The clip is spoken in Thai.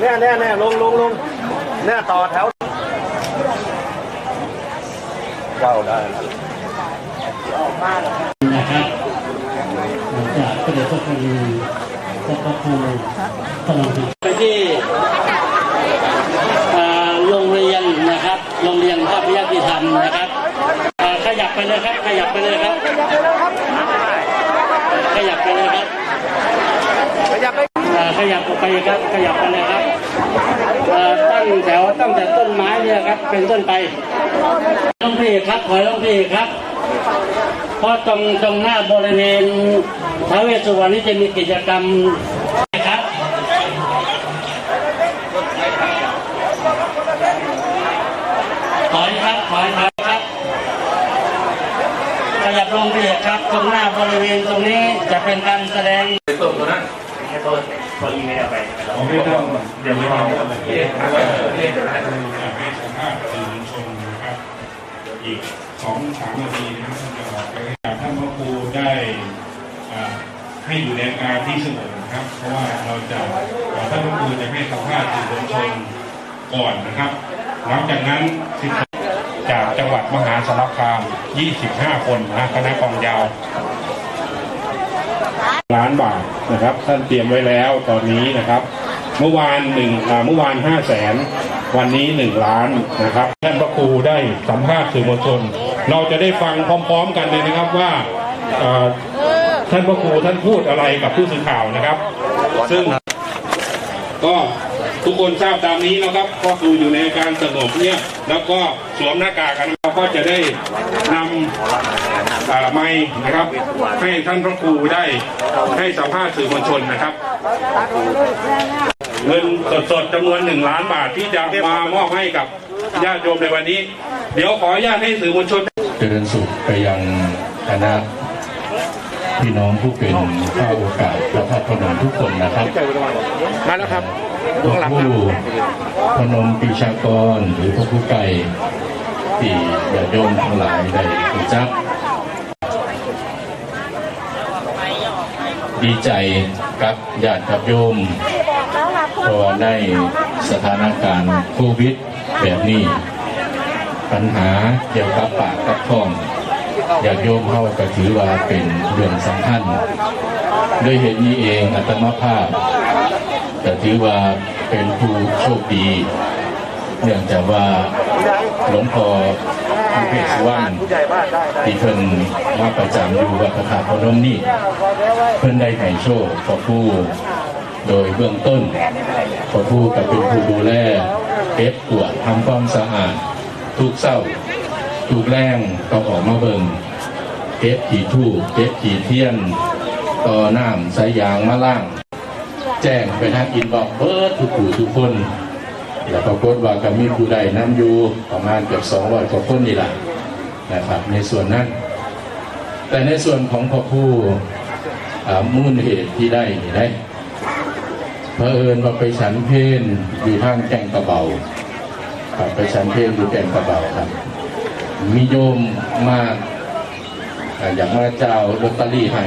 เนี่ยเนี่ยเนี่ยลงลงลงเนี่ยต่อแถวเข้าได้นะครับหลังจากพระเดชพระคุณพระพระครูพระนมไปที่โรงเรียนนะครับ โรงเรียนภาพยติธรรมนะครับ ขยับไปเลยครับ ขยับไปเลยครับ ขยับไปเลยครับ ขยับไป อ่าข ยับออกไปครับขยับไปเลยครับตั้งแถวตั้งแต่ต้นไม้เนี่ยครับ เป็นต้นไปต้องพี่ครับขอต้องพี่ครับเพราะตรงตรงหน้าบริเวณท้าวเวสสุวรรณนี่จะมีกิจกรรมนะครับถอยครับถอยครับขยับลงไปอีกครับ ตรงหน้าบริเวณตรงนี้จะเป็นการแสดง ผมไม่ต้องเดี๋ยวไม่ต้องเรียกหาเรียกหาให้สัมภาษณ์สื่อมวลชนนะครับอีกสองสามนาทีนะครับท่านจะออกไปท่านพระครูได้ให้อยู่ในอาการที่สงบนะครับ เพราะว่าเราจะอ่าท่านพระครูจะให้สัมภาษณ์สื่อมวลชนก่อนนะครับ หลังจากนั้นจากจังหวัดมหาสารคาม 25 คนนะคณะกองยาว ล้านบาทนะครับ ท่านเตรียมไว้แล้วตอนนี้นะครับ เมื่อวานหนึ่งเมื่อวานห้าแสนวันนี้หนึ่งล้านนะครับท่านพระครูได้สัมภาษณ์สื่อมวลชน เราจะได้ฟังพร้อม ๆ กันเลยนะครับว่าท่านพระครูท่านพูดอะไรกับผู้สื่อข่าวนะครับ ซึ่งก็ทุกคนทราบตามนี้นะครับก็คืออยู่ในการสงบเนี่ยแล้วก็สวมหน้ากากกันเร ก็จะได้นำอ่าไม้นะครับ ให้ท่านพระครูได้ให้สัมภาษณ์สื่อมวลชนนะครับ เงินสดๆจำนวนหนึ่งล้านบาทที่จะมามอบให้กับญาติโยมในวันนี้ เดี๋ยวขออนุญาตให้สื่อมวลชนเจริญสุขไปยังคณะพี่น้องผู้เป็นข้าโอกาสพระธาตุพนมทุกคนนะครับมาแล้วครับพระผู้พนมปีชากรหรือพระผู้ไก่ ที่ญาติโยมทั้งหลายได้รู้จัก ดีใจกับญาติกับโยมเพราะว่าในสถานการณ์โควิดแบบนี้ ปัญหาเกี่ยวกับปากกับท้องอยากโยมเข้าก็ถือว่าเป็นเรื่องสำคัญด้วยเหตุนี้เองอัตมาภาพจะถือว่าเป็นผู้โชคดี เนื่องจากว่าหลวงพ่อพระเพชรสุวรรณผู้ใหญ่บ้านด้ได้ที่เพิ่นมาประจำอยู่วัดพระธาตุพนมนี่เพิ่นได้ให้โชคพอผู้โดยเบื้องต้นพอผู้กับเป็นผู้ดูแลเก็บกวดทำความสะอาดทุกเศร้าทุกแรงต้องออกมาเบิ่งเก็บขีทูบเก็บขีเทียนต่อน้ำสายยางมาล่าง แจ้งไปทางอินบอกเบิร์ดทุกผู้ทุกคน แล้วปรากฏว่าก็มีผู้ใดน้ำอยู่ประมาณเกือบ200กว่าคนนี่แหละนะครับ ในส่วนนั้น แต่ในส่วนของพ่อผู้อ่ามูลเหตุที่ได้นี่ได้เผอิญว่าไปฉันเพนอยู่ทางแก่งกระเบาครับไปฉันเพนอยู่แก่งกระเบาครับ มีโยมมาอ่าอยากมาเจ้าลอตเตอรี่ให้